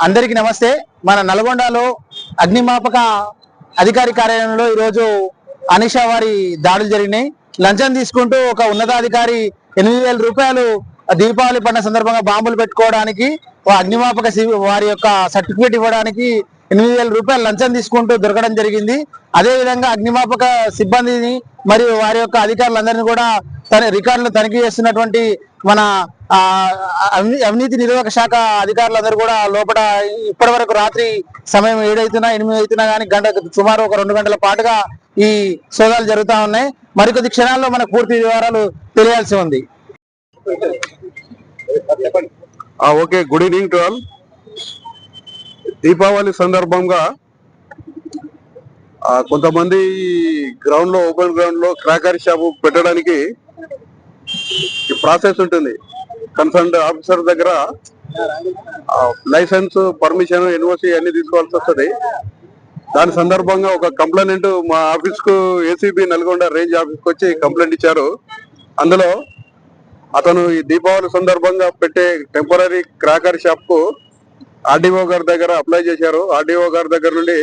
అందరికీ నమస్తే. మన నల్గొండలో అగ్నిమాపక అధికారి కార్యాలయంలో ఈరోజు అనిషా వారి దాడులు జరిగినాయి. లంచం తీసుకుంటూ ఒక ఉన్నతాధికారి ఎనిమిది వేల రూపాయలు దీపావళి పండుగ సందర్భంగా బాంబులు పెట్టుకోవడానికి అగ్నిమాపక సి- వారి యొక్క సర్టిఫికేట్ ఇవ్వడానికి ఎనిమిది వేల రూపాయలు లంచం తీసుకుంటూ దొరకడం జరిగింది. అదే విధంగా అగ్నిమాపక సిబ్బందిని మరియు వారి యొక్క అధికారులందరినీ కూడా తన రికార్డులు తనిఖీ చేస్తున్నటువంటి మన అవినీతి నిరోధక శాఖ అధికారులందరూ కూడా లోపల ఇప్పటి వరకు రాత్రి సమయం ఏడైతున్నా ఎనిమిది అవుతున్నా కానీ గంట సుమారు ఒక రెండు గంటల పాటుగా ఈ సోదాలు జరుగుతూ ఉన్నాయి. మరికొద్ది క్షణాల్లో మనకు పూర్తి వివరాలు తెలియాల్సి ఉంది. Okay good evening to all. Deepavali సందర్భంగా కొంతమంది గ్రౌండ్లో ఓపెన్ గ్రౌండ్లో క్రాకరీ షాపు పెట్టడానికి ప్రాసెస్ ఉంటుంది. కన్సర్న్ ఆఫీసర్ దగ్గర లైసెన్స్ పర్మిషన్ ఎన్ఓసి అన్ని తీసుకోవాల్సి వస్తుంది. దాని సందర్భంగా ఒక కంప్లైంట్ మా ఆఫీస్కు ఏసీబీ నల్గొండ రేంజ్ ఆఫీస్కు వచ్చి కంప్లైంట్ ఇచ్చారు. అందులో అతను ఈ దీపావళి సందర్భంగా పెట్టే టెంపరీ క్రాకర్ షాప్కు ఆర్డీఓ గారి దగ్గర అప్లై చేశారు. ఆర్డీఓ గారి దగ్గర నుండి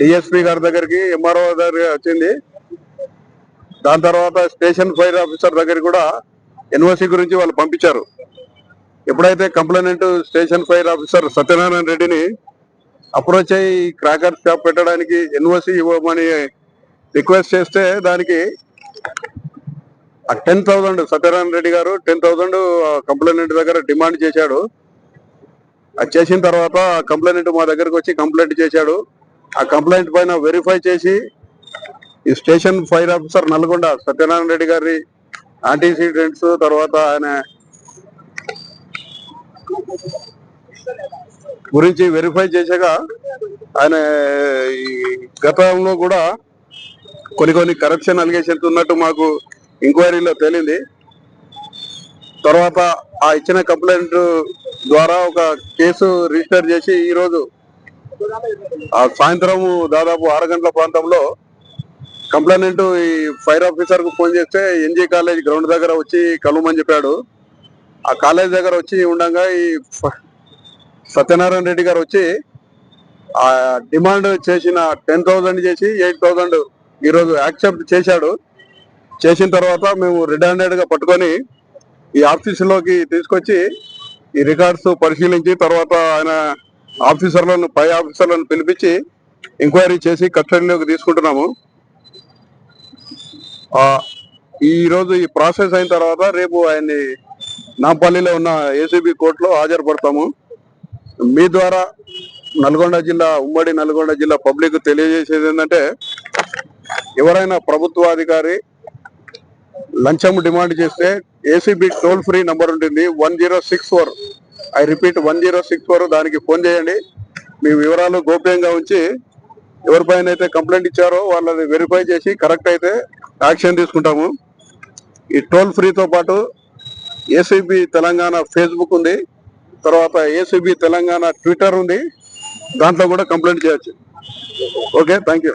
డిఎస్పీ గారి దగ్గరికి ఎంఆర్ఓ దగ్గర వచ్చింది. దాని తర్వాత స్టేషన్ ఫైర్ ఆఫీసర్ దగ్గర కూడా ఎన్ఓసి గురించి వాళ్ళు పంపించారు. ఎప్పుడైతే complaint station fire officer Satyanarayana రెడ్డిని అప్రోచ్ అయ్యి క్రాకర్ షాప్ పెట్టడానికి ఎన్ఓసి ఇవ్వమని రిక్వెస్ట్ చేస్తే దానికి ఆ ten thousand Satyanarayana Reddy garu ten thousand complaint దగ్గర డిమాండ్ చేశాడు. అది చేసిన తర్వాత కంప్లైంట్ మా దగ్గరకు వచ్చి కంప్లైంట్ చేశాడు. ఆ కంప్లైంట్ పైన వెరిఫై చేసి ఈ station fire officer Nalgonda Satyanarayana Reddy గారి యాంటీసిడెంట్స్ తర్వాత ఆయన గురించి వెరిఫై చేశాక ఆయన ఈ గతంలో కూడా కొన్ని కొన్ని కరప్షన్ అలిగేషన్స్ ఉన్నట్టు మాకు ఎంక్వైరీలో తేలింది. తర్వాత ఆ ఇచ్చిన కంప్లైంట్ ద్వారా ఒక కేసు రిజిస్టర్ చేసి ఈరోజు ఆ సాయంత్రం దాదాపు ఆరు గంటల ప్రాంతంలో కంప్లైంట్ ఈ ఫైర్ ఆఫీసర్కు ఫోన్ చేస్తే ఎన్జీ కాలేజ్ గ్రౌండ్ దగ్గర వచ్చి కలవమని చెప్పాడు. ఆ కాలేజ్ దగ్గర వచ్చి ఉండగా ఈ సత్యనారాయణ రెడ్డి గారు వచ్చి ఆ డిమాండ్ చేసిన టెన్ థౌసండ్ చేసి ఎయిట్ థౌసండ్ ఈరోజు యాక్సెప్ట్ చేశాడు. చేసిన తర్వాత మేము రెడ్ హ్యాండెడ్గా పట్టుకొని ఈ ఆఫీసులోకి తీసుకొచ్చి ఈ రికార్డ్స్ పరిశీలించి తర్వాత ఆయన ఆఫీసర్లను పై ఆఫీసర్లను పిలిపించి ఎంక్వైరీ చేసి కస్టడీలోకి తీసుకుంటున్నాము. ఈ రోజు ఈ ప్రాసెస్ అయిన తర్వాత రేపు ఆయన్ని నాంపల్లిలో ఉన్న ఏసీబీ కోర్టులో హాజరుపడతాము. మీ ద్వారా నల్గొండ జిల్లా ఉమ్మడి నల్గొండ జిల్లా పబ్లిక్ తెలియజేసేది ఏంటంటే ఎవరైనా ప్రభుత్వాధికారి లంచం డిమాండ్ చేస్తే ఏసీబీ టోల్ ఫ్రీ నంబర్ ఉంటుంది. One zero six four. I repeat one zero six four దానికి ఫోన్ చేయండి. మీ వివరాలు గోప్యంగా ఉంచి ఎవరిపైన అయితే కంప్లైంట్ ఇచ్చారో వాళ్ళని వెరిఫై చేసి కరెక్ట్ అయితే యాక్షన్ తీసుకుంటాము. ఈ టోల్ ఫ్రీతో పాటు ఏసీబీ తెలంగాణ ఫేస్బుక్ ఉంది. తర్వాత ఏసీబీ తెలంగాణ ట్విట్టర్ ఉంది. దాంట్లో కూడా కంప్లైంట్ చేయొచ్చు. Okay thank you